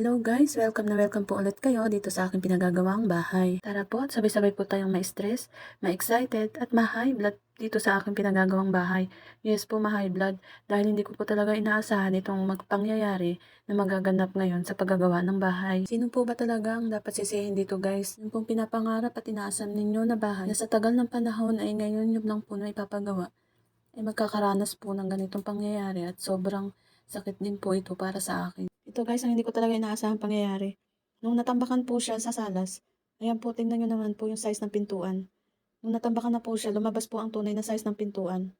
Hello guys! Welcome na welcome po ulit kayo dito sa aking pinagagawang bahay. Tara po at sabay-sabay po tayong ma-stress, ma-excited at ma-high blood dito sa aking pinagagawang bahay. Yes po, ma-high blood dahil hindi ko po talaga inaasahan itong magpangyayari na magaganap ngayon sa paggagawa ng bahay. Sino po ba talaga ang dapat sisihin dito guys? Yung pong pinapangarap at inaasahan ninyo na bahay na sa tagal ng panahon ay ngayon yung lang po na ipapagawa ay magkakaranas po ng ganitong pangyayari at sobrang sakit din po ito para sa akin. Ito guys, ang hindi ko talaga inaasahan pangyayari. Nung natambakan po siya sa salas, ayan po, tingnan nyo naman po yung size ng pintuan. Nung natambakan na po siya, lumabas po ang tunay na size ng pintuan.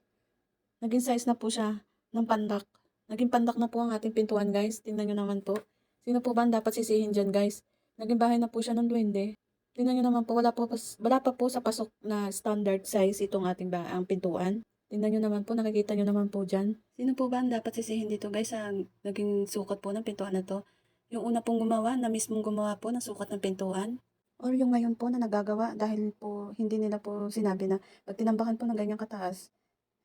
Naging size na po siya ng pandak. Naging pandak na po ang ating pintuan guys. Tingnan nyo naman po. Sino po ba ang dapat sisihin dyan guys? Naging bahay na po siya ng duwende. Tingnan nyo naman po, wala, po, wala pa po sa pasok na standard size itong ating ba ang pintuan. Tingnan nyo naman po, nakikita nyo naman po dyan. Sino po ba ang dapat sisihin dito guys sa naging sukat po ng pintuan na to? Yung una pong gumawa, na mismong gumawa po ng sukat ng pintuan? Or yung ngayon po na nagagawa dahil po hindi nila po sinabi na pag tinambakan po ng ganyang kataas,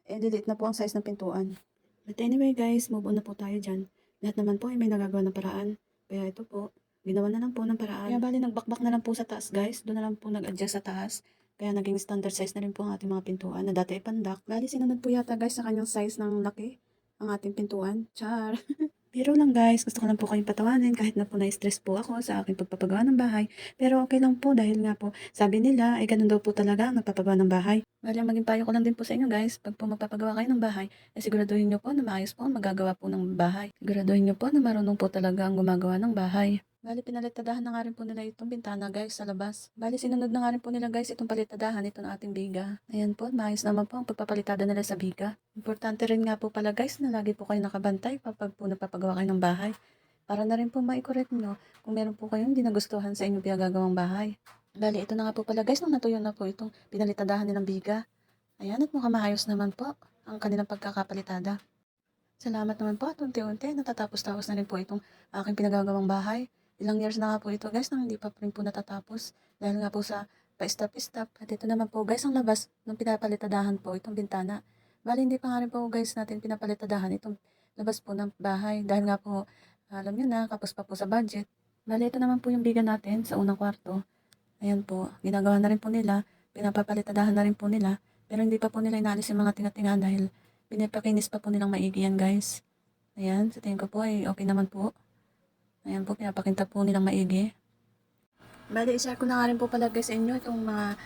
eh delete na po ang size ng pintuan. But anyway guys, move on na po tayo dyan. Lahat naman po ay may nagagawa ng paraan. Kaya ito po, ginawa na lang po ng paraan. Kaya bali nagbakbak na lang po sa taas guys. Doon na lang po nag-adjust sa taas. Kaya naging standard size na rin po ang ating mga pintuan na dati ay pandak. Bali sinunod po yata guys sa kanyang size ng laki ang ating pintuan. Char! Pero lang guys, gusto ko lang po kayong patawanin kahit na po na-stress po ako sa aking pagpapagawa ng bahay. Pero okay lang po dahil nga po sabi nila ay ganun daw po talaga ang nagpapagawa ng bahay. Bali maging payo ko lang din po sa inyo guys, pag po magpapagawa kayo ng bahay, ay siguraduhin nyo po na maayos po ang magagawa po ng bahay. Siguraduhin nyo po na marunong po talaga ang gumagawa ng bahay. Bali, pinalitadahan na nga rin po nila itong bintana guys sa labas. Bali, sinunod na nga rin po nila guys itong palitadahan itong ating biga. Ayan po, maayos naman po ang pagpapalitada nila sa biga. Importante rin nga po pala guys na lagi po kayo nakabantay kapag po napapagawa kayo ng bahay. Para na rin po ma-correct nyo kung meron po kayong hindi nagustuhan sa inyong pinagagawang bahay. Bali, ito na nga po pala guys nung natuyo na po itong pinalitadahan nilang biga. Ayan, at mukhang maayos naman po ang kanilang pagkakapalitada. Salamat naman po at unti-unti natatapos-tapos na rin po itong aking pinagagawang bahay. Ilang years na nga po ito guys nang hindi pa rin po natatapos dahil nga po sa pa-stop-stop. At ito naman po guys ang labas ng pinapalitadahan po itong bintana. Bali hindi pa nga rin po guys natin pinapalitadahan itong labas po ng bahay dahil nga po alam nyo na kapos pa po sa budget. Bali ito naman po yung biga natin sa unang kwarto. Ayan po, ginagawa na rin po nila, pinapapalitadahan na rin po nila. Pero hindi pa po nila inalis yung mga tinga-tinga dahil pinapakinis pa po nilang maigi yan guys. Ayan, sa tingin ko po ay okay naman po. Ayan po, pinapakinta po nilang maigi. Bali, ishare ko na nga rin po pala guys inyo itong mga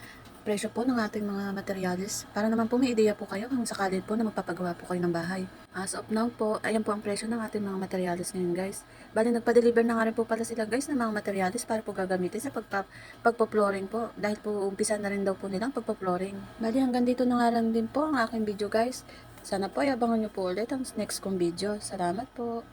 presyo po ng ating mga materials. Para naman po may ideya po kayo kung sakali po na magpapagawa po kayo ng bahay. As of now po, ayan po ang presyo ng ating mga materials ngayon guys. Bali, nagpa-deliver na nga rin po pala sila guys ng mga materials para po gagamitin sa pagpa pagpo-flooring po. Dahil po umpisa na rin daw po nilang pagpo-flooring. Bali, hanggang dito na nga lang din po ang aking video guys. Sana po ay abangan nyo po ulit ang next kong video. Salamat po.